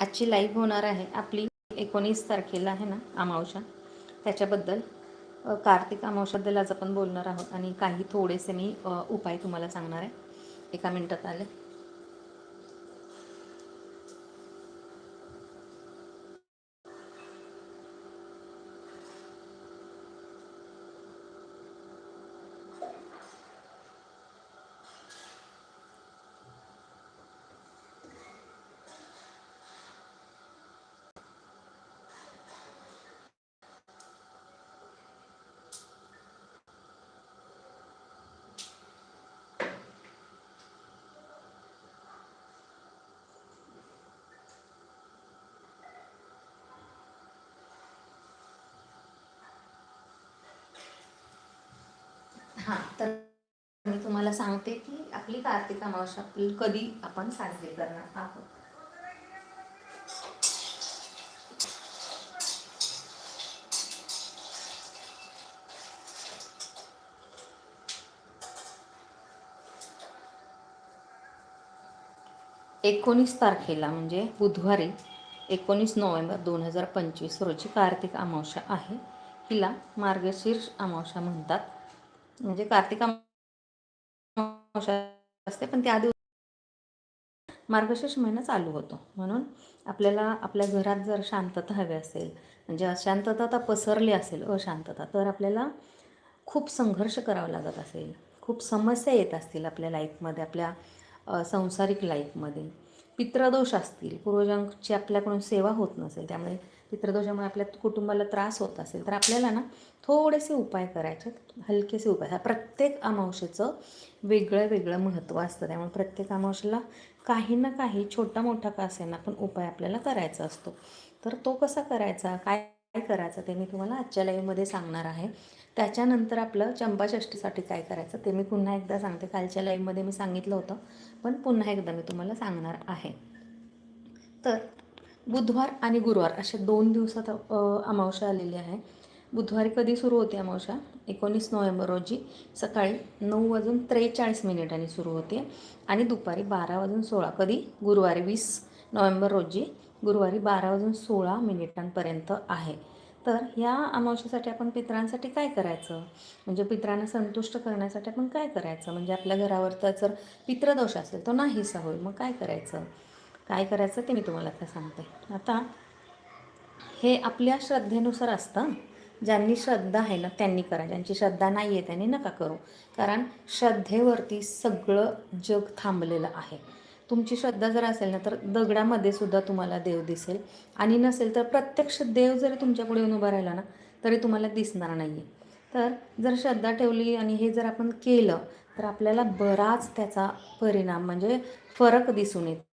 आजची लाईव्ह होणार आहे. आपली एकोणीस तारखेला आहे ना अमावशा त्याच्याबद्दल कार्तिक अमावशाबद्दल आज आपण बोलणार आहोत. आणि काही थोडेसे मी उपाय तुम्हाला सांगणार आहे. एका मिनटात आले. हां तर मी तुम्हाला सांगते की आपली कार्तिक अमावस्या आपली कधी आपण साजरी करणार आहोत. एकोणीस तारखेला म्हणजे बुधवारी एकोणीस नोव्हेंबर दोन हजार पंचवीस रोजी कार्तिक अमावस्या आहे. हिला मार्गशीर्ष अमावस्या म्हणतात. म्हणजे कार्तिक असते पण त्या दिवशी मार्गशीर्ष महिना चालू होतो. म्हणून आपल्याला आपल्या घरात जर शांतता हवी असेल म्हणजे अशांतता आता पसरली असेल अशांतता तर आपल्याला खूप संघर्ष करावा लागत असेल. खूप समस्या येत असतील आपल्या लाईफमध्ये आपल्या संसारिक लाईफमध्ये. पित्रदोष असतील पूर्वजांची आपल्याकडून सेवा होत नसेल त्यामुळे पित्रदोषामुळे आपल्या कुटुंबाला त्रास होत असेल तर आपल्याला ना थोडेसे उपाय करायचे हलकेसे उपाय. प्रत्येक अमावशेचं वेगळं वेगळं महत्त्व असतं. त्यामुळे प्रत्येक अमावशेला काही ना काही छोटा मोठा का असेना पण उपाय आपल्याला करायचा असतो. तर तो कसा करायचा काय काय करायचं ते मी तुम्हाला आजच्या लाईव्हमध्ये सांगणार आहे. त्याच्यानंतर आपलं चंपाषष्टीसाठी काय करायचं ते मी पुन्हा एकदा सांगते. कालच्या लाईव्हमध्ये मी सांगितलं होतं पण पुन्हा एकदा मी तुम्हाला सांगणार आहे. तर बुधवार आणि गुरुवार असे दोन दिवसात अ, अमावस्या आलेली आहे. बुधवारी कधी सुरू होते अमावस्या? एकोणीस नोव्हेंबर रोजी सकाळी नऊ वाजून त्रेचाळीस मिनिटांनी सुरू होते. आणि दुपारी बारा वाजून सोळा कधी? गुरुवारी वीस नोव्हेंबर रोजी गुरुवारी बारा वाजून सोळा मिनिटांपर्यंत आहे. तर ह्या अमावश्यासाठी आपण पितरांसाठी काय करायचं? म्हणजे पितरांना संतुष्ट करण्यासाठी आपण काय करायचं? म्हणजे आपल्या घरावरचा जर पित्रदोष असेल तो नाहीसा होईल. मग काय करायचं? काय करायचं ते मी तुम्हाला आता सांगते. आता हे आपल्या श्रद्धेनुसार असतं. ज्यांनी श्रद्धा आहे ना त्यांनी करा. ज्यांची श्रद्धा नाही आहे त्यांनी नका करू. कारण श्रद्धेवरती सगळं जग थांबलेलं आहे. तुमची श्रद्धा जर असेल ना तर दगडामध्ये सुद्धा तुम्हाला देव दिसेल. आणि नसेल तर प्रत्यक्ष देव जरी तुमच्यापुढे येऊन उभा राहिला ना तरी तुम्हाला दिसणार नाही आहे तर जर श्रद्धा ठेवली आणि हे जर आपण केलं तर आपल्याला बराच त्याचा परिणाम म्हणजे फरक दिसून येतो.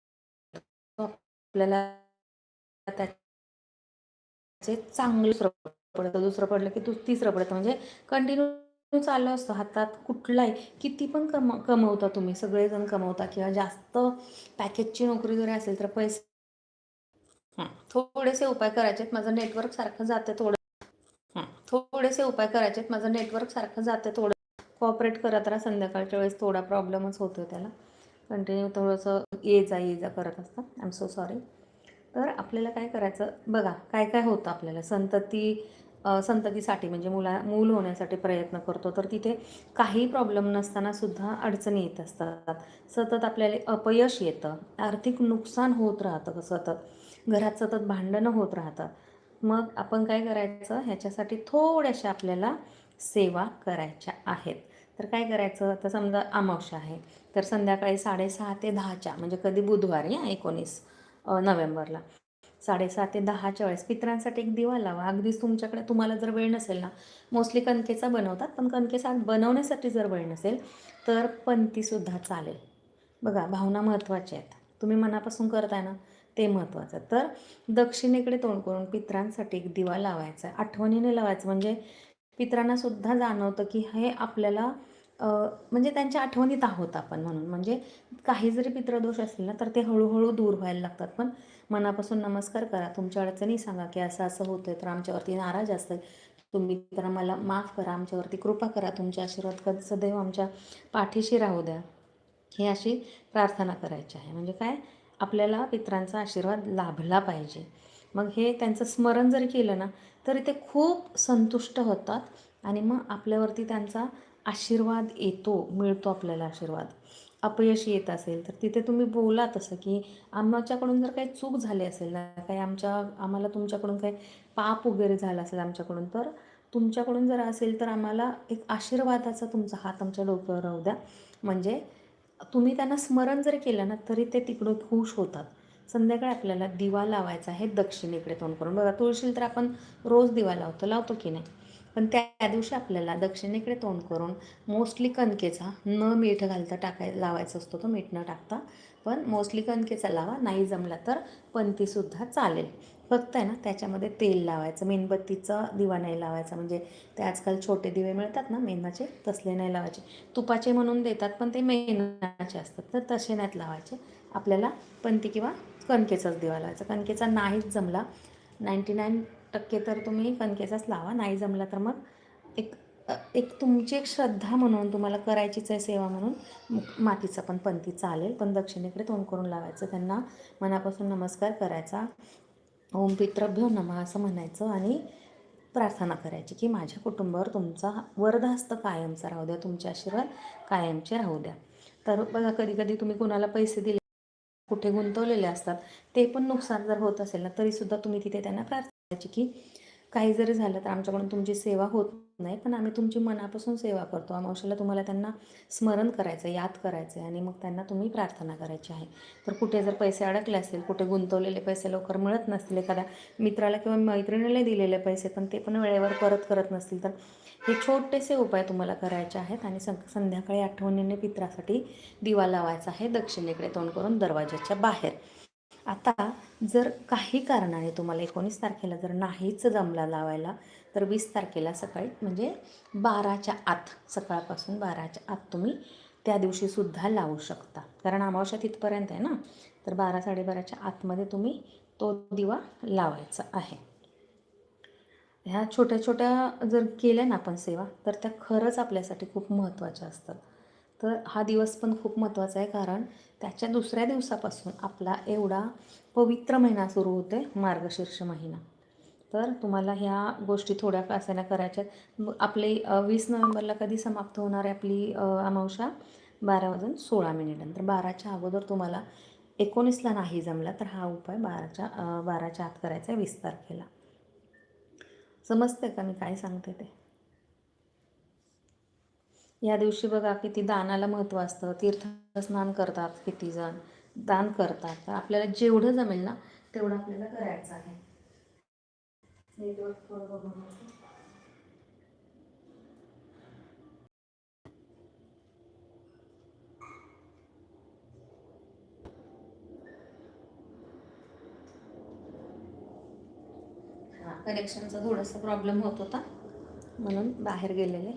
आपल्याला त्याचे चांगलं दुसरं पडतं दुसरं पडलं की तू तिसरं पडतं. म्हणजे कंटिन्यू चालू असतं. हातात कुठलाही किती पण कम कमवता तुम्ही सगळेजण कमवता किंवा जास्त पॅकेजची नोकरी जरी असेल तर पैसे हां थोडेसे उपाय करायचे आहेत. माझं नेटवर्क सारखं जाते थोडं. हां थोडेसे उपाय करायचे आहेत. माझं नेटवर्क सारखं जाते थोडं. कॉपरेट करत राहा. संध्याकाळच्या वेळेस थोडा प्रॉब्लेमच होतो त्याला. कंटिन्यू थोडंसं ये जा ये जा करत असतं आय एम सो सॉरी तर आपल्याला काय करायचं? बघा काय काय होतं आपल्याला? संतती संततीसाठी म्हणजे मुला मूल होण्यासाठी प्रयत्न करतो. तर तिथे काही प्रॉब्लेम नसताना सुद्धा अडचणी येत असतात. सतत आपल्याला अपयश येतं. आर्थिक नुकसान होत राहतं सतत. घरात सतत भांडणं होत राहतात. मग आपण काय करायचं? ह्याच्यासाठी थोड्याशा आपल्याला सेवा करायच्या आहेत. तर काय करायचं? आता समजा अमावस्या आहे. तर संध्याकाळी साडेसहा ते दहाच्या म्हणजे कधी बुधवारी एकोणीस नोव्हेंबरला. साडेसहा ते दहाच्या वेळेस पितरांसाठी एक दिवा लावा. अगदीच तुमच्याकडे तुम्हाला जर वेळ नसेल ना मोस्टली कणकेचा बनवतात पण कणकेचा बनवण्यासाठी जर वेळ नसेल तर पंथीसुद्धा चालेल. बघा भावना महत्त्वाच्या आहेत. तुम्ही मनापासून करताय ना ते महत्त्वाचं. तर दक्षिणेकडे तोंड करून पितरांसाठी एक दिवा लावायचा. आहे आठवणीने लावायचं. म्हणजे पित्रांनासुद्धा जाणवतं की हे आपल्याला म्हणजे त्यांच्या आठवणीत आहोत आपण म्हणून. म्हणजे काही जरी पित्रदोष असतील ना तर ते हळूहळू दूर व्हायला लागतात. पण मनापासून नमस्कार करा. तुमच्या अडचणी सांगा की असं असं होतं तर आमच्यावरती नाराज असतं तुम्ही तर आम्हाला माफ करा. आमच्यावरती कृपा करा. तुमच्या आशीर्वाद कधी सदैव आमच्या पाठीशी राहू द्या. हे अशी प्रार्थना करायची आहे. म्हणजे काय? आपल्याला पित्रांचा आशीर्वाद लाभला पाहिजे. मग हे त्यांचं स्मरण जरी केलं ना तरी ते खूप संतुष्ट होतात आणि मग आपल्यावरती त्यांचा आशीर्वाद येतो मिळतो आपल्याला आशीर्वाद. अपयश येत असेल तर तिथे तुम्ही बोला तसं की आमच्याकडून जर काही चूक झाली असेल ना काही आमच्या आम्हाला तुमच्याकडून काही पाप वगैरे झाला असेल आमच्याकडून तर तुमच्याकडून जर असेल तर आम्हाला एक आशीर्वादाचा तुमचा हात आमच्या डोक्यावर राहू द्या. म्हणजे तुम्ही त्यांना स्मरण जरी केलं ना तरी ते तिकडं खुश होतात. संध्याकाळी आपल्याला दिवा लावायचा आहे दक्षिणेकडे तोंड करून बघा तुळशील तर आपण रोज दिवा लावतो लावतो की नाही? पण त्या दिवशी आपल्याला दक्षिणेकडे तोंड करून मोस्टली कणकेचा न मीठ घालता टाकाय लावायचा असतो तो मीठ न टाकता. पण मोस्टली कणकेचा लावा नाही जमला तर पंथीसुद्धा चालेल. फक्त आहे ना त्याच्यामध्ये तेल लावायचं मेणबत्तीचा दिवा नाही लावायचा. म्हणजे ते आजकाल छोटे दिवे मिळतात ना मेणाचे तसले नाही लावायचे. तुपाचे म्हणून देतात पण ते मेणाचे असतात. तर तसे नाहीत लावायचे. आपल्याला पंती किंवा कणकेचाच दिवा लावायचा. कणकेचा नाहीच जमला. नाईंटी नाईन टक्के तर तुम्ही कणकेचाच लावा नाही जमला तर मग एक एक तुमची एक श्रद्धा म्हणून तुम्हाला करायचीच आहे सेवा म्हणून. मातीचा पण पंथी चालेल पण दक्षिणेकडे तोंड करून लावायचं त्यांना मनापासून नमस्कार करायचा. ओम पितृभ्यो नमः असं म्हणायचं आणि प्रार्थना करायची की माझ्या कुटुंबावर तुमचा वरदहस्त कायमचा राहू द्या तुमचे आशीर्वाद कायमचे राहू द्या. तर बघा कधी कधी तुम्ही कुणाला पैसे दिले कुठे गुंतवलेले असतात ते पण नुकसान जर होत असेल ना तरीसुद्धा तुम्ही तिथे त्यांना प्रार्थना की काही जरी झालं तर आमच्याकडून तुमची सेवा होत नाही पण आम्ही तुमची मनापासून सेवा करतो. अमावश्याला तुम्हाला त्यांना स्मरण करायचं आहे याद करायचं आहे आणि मग त्यांना तुम्ही प्रार्थना करायची आहे. तर कुठे जर पैसे अडकले असतील कुठे गुंतवलेले पैसे लवकर मिळत नसतील एखाद्या मित्राला किंवा मैत्रिणीला दिलेले पैसे पण ते पण वेळेवर परत करत नसतील तर हे छोटेसे उपाय तुम्हाला करायचे आहेत आणि सं संध्याकाळी आठवणीने पित्रासाठी दिवा लावायचा आहे दक्षिणेकडे तोंड करून दरवाजाच्या बाहेर. आता जर काही कारणाने तुम्हाला एकोणीस तारखेला जर नाहीच जमला लावायला तर वीस तारखेला सकाळी म्हणजे बाराच्या आत सकाळपासून बाराच्या आत तुम्ही त्या दिवशीसुद्धा लावू शकता. कारण अमावस्या तिथपर्यंत आहे ना? तर बारा साडेबाराच्या आतमध्ये तुम्ही तो दिवा लावायचा आहे. ह्या छोट्या छोट्या जर केल्या ना आपण सेवा तर त्या खरंच आपल्यासाठी खूप महत्त्वाच्या असतात. तर हा दिवस पण खूप महत्त्वाचा आहे कारण त्याच्या दुसऱ्या दिवसापासून आपला एवढा पवित्र महिना सुरू होते मार्गशीर्ष महिना. तर तुम्हाला ह्या गोष्टी थोड्या असायला करायच्या आपले वीस नोव्हेंबरला कधी समाप्त होणार आहे आपली अमावशा बारा वाजून सोळा मिनिटानंतर बाराच्या अगोदर तुम्हाला एकोणीसला नाही जमला तर हा उपाय बाराच्या बाराच्या आत करायचा आहे वीस तारखेला. समजते का मी काय सांगते ते? या दिवशी बघा किती दानाला महत्त्व असतं. तीर्थस्नान करतात किती जण दान करतात. तर आपल्याला जेवढं जमेल ना तेवढं आपल्याला करायचं आहे. कनेक्शनचा थोडासा प्रॉब्लेम होत होता. म्हणून बाहेर गेलेले.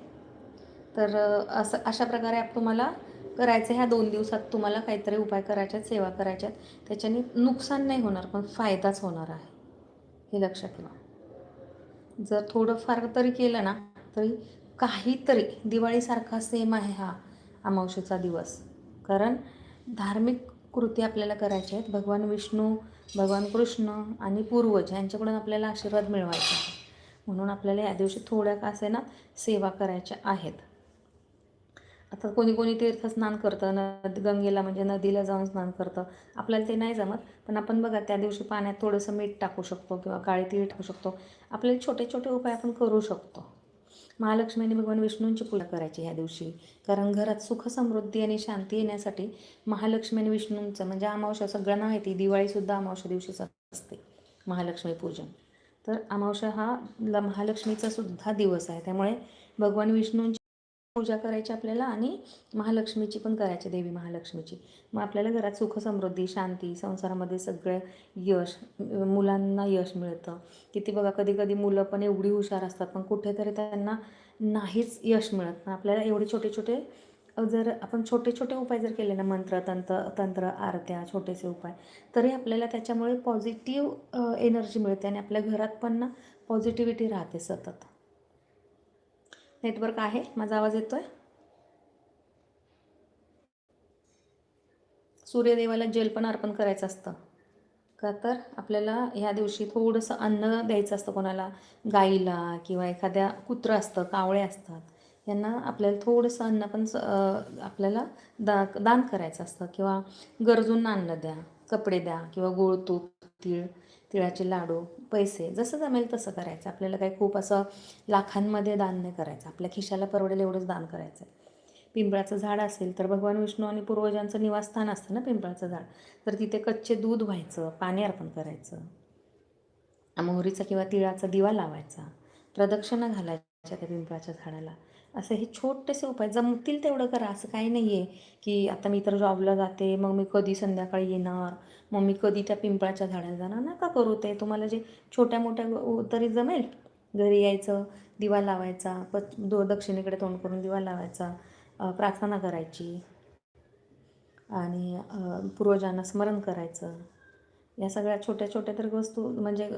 तर असं अशा प्रकारे तुम्हाला करायचं ह्या दोन दिवसात तुम्हाला काहीतरी उपाय करायच्यात सेवा करायच्यात. त्याच्याने नुकसान नाही होणार पण फायदाच होणार आहे. हे लक्षात ठेवा. जर थोडंफार तरी केलं ना तरी काहीतरी दिवाळीसारखा सेम आहे हा अमावशेचा दिवस. कारण धार्मिक कृती आपल्याला करायच्या आहेत. भगवान विष्णू भगवान कृष्ण आणि पूर्वज यांच्याकडून आपल्याला आशीर्वाद मिळवायचा आहे. म्हणून आपल्याला या दिवशी थोड्या का ना सेवा करायच्या आहेत. आता कोणी कोणी तीर्थस्नान करतं नद गंगेला म्हणजे नदीला जाऊन स्नान करतं. आपल्याला ते नाही जमत पण आपण बघा त्या दिवशी पाण्यात थोडंसं मीठ टाकू शकतो किंवा काळी तीळ टाकू शकतो. आपल्याला छोटे छोटे उपाय आपण करू शकतो. महालक्ष्मीने भगवान विष्णूंची पूजा करायची ह्या दिवशी. कारण घरात सुख समृद्धी आणि शांती येण्यासाठी महालक्ष्मी आणि विष्णूंचं म्हणजे अमावस्या सगळ्यांना माहिती दिवाळीसुद्धा अमावस्या दिवशीच असते महालक्ष्मी पूजन. तर अमावस्या हा महालक्ष्मीचा सुद्धा दिवस आहे. त्यामुळे भगवान विष्णूंची पूजा करायची आपल्याला आणि महालक्ष्मीची पण करायची देवी महालक्ष्मीची. मग आपल्याला घरात सुख समृद्धी शांती संसारामध्ये सगळं यश मुलांना यश मिळतं. किती बघा कधी कधी मुलं पण एवढी हुशार असतात पण कुठेतरी त्यांना नाहीच यश मिळत. पण आपल्याला एवढे छोटे छोटे जर आपण छोटे छोटे उपाय जर केले ना मंत्र तंत्र तंत्र आरत्या छोटेसे उपाय तरी आपल्याला त्याच्यामुळे पॉझिटिव्ह एनर्जी मिळते आणि आपल्या घरात पण ना पॉझिटिव्हिटी राहते सतत. नेटवर्क आहे. माझा आवाज येतो आहे सूर्यदेवाला जल पण अर्पण करायचं असतं. का तर आपल्याला ह्या दिवशी थोडंसं अन्न द्यायचं असतं कोणाला. गाईला किंवा एखाद्या कुत्रं असतं कावळे असतात. यांना आपल्याला थोडंसं अन्न पण आपल्याला दा दान करायचं असतं. किंवा गरजूंना अन्न द्या कपडे द्या किंवा गोळ तूप तीळ तिळाचे लाडू पैसे जसं जमेल तसं करायचं. आपल्याला काही खूप असं लाखांमध्ये दान नाही करायचं. आपल्या खिशाला परवडेल एवढंच दान करायचं. आहे पिंपळाचं झाड असेल तर भगवान विष्णू आणि पूर्वजांचं निवासस्थान असतं ना पिंपळाचं झाड. तर तिथे कच्चे दूध व्हायचं पाणी अर्पण करायचं. मोहरीचा किंवा तिळाचा दिवा लावायचा. प्रदक्षिणा घालायच्या त्या पिंपळाच्या झाडाला. असं हे छोटेसे उपाय जमतील तेवढं करा. असं काही नाही आहे की आता मी तर जॉबला जाते मग मी कधी संध्याकाळी येणार मग मी कधी त्या पिंपळाच्या झाडाला जाणार. नका करू ते. तुम्हाला जे छोट्या मोठ्या तरी जमेल घरी यायचं दिवा लावायचा प दो दक्षिणेकडे तोंड करून दिवा लावायचा प्रार्थना करायची आणि पूर्वजांना स्मरण करायचं. या सगळ्या छोट्या छोट्या तर वस्तू म्हणजे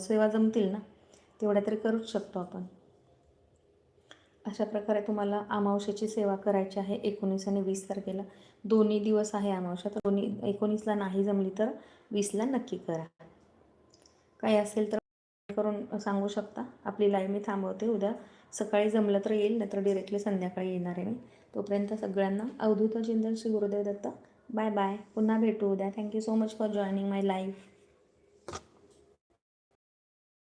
सेवा जमतील ना? तेवढ्या तरी करूच शकतो आपण. अशा प्रकारे तुम्हाला अमावश्याची सेवा करायची आहे एकोणीस आणि वीस तारखेला. दोन्ही दिवस आहे अमावश्या तर दोन्ही एकोणीसला नाही जमली तर वीसला नक्की करा. काही असेल तर करून सांगू शकता. आपली लाईव्ह मी थांबवते. उद्या सकाळी जमलं तर येईल नाहीतर डिरेक्टली संध्याकाळी येणार आहे मी. तोपर्यंत सगळ्यांना अवधूत चिंतन श्री गुरुदेव दत्त. बाय बाय पुन्हा भेटू उद्या. Thank you so much for joining my life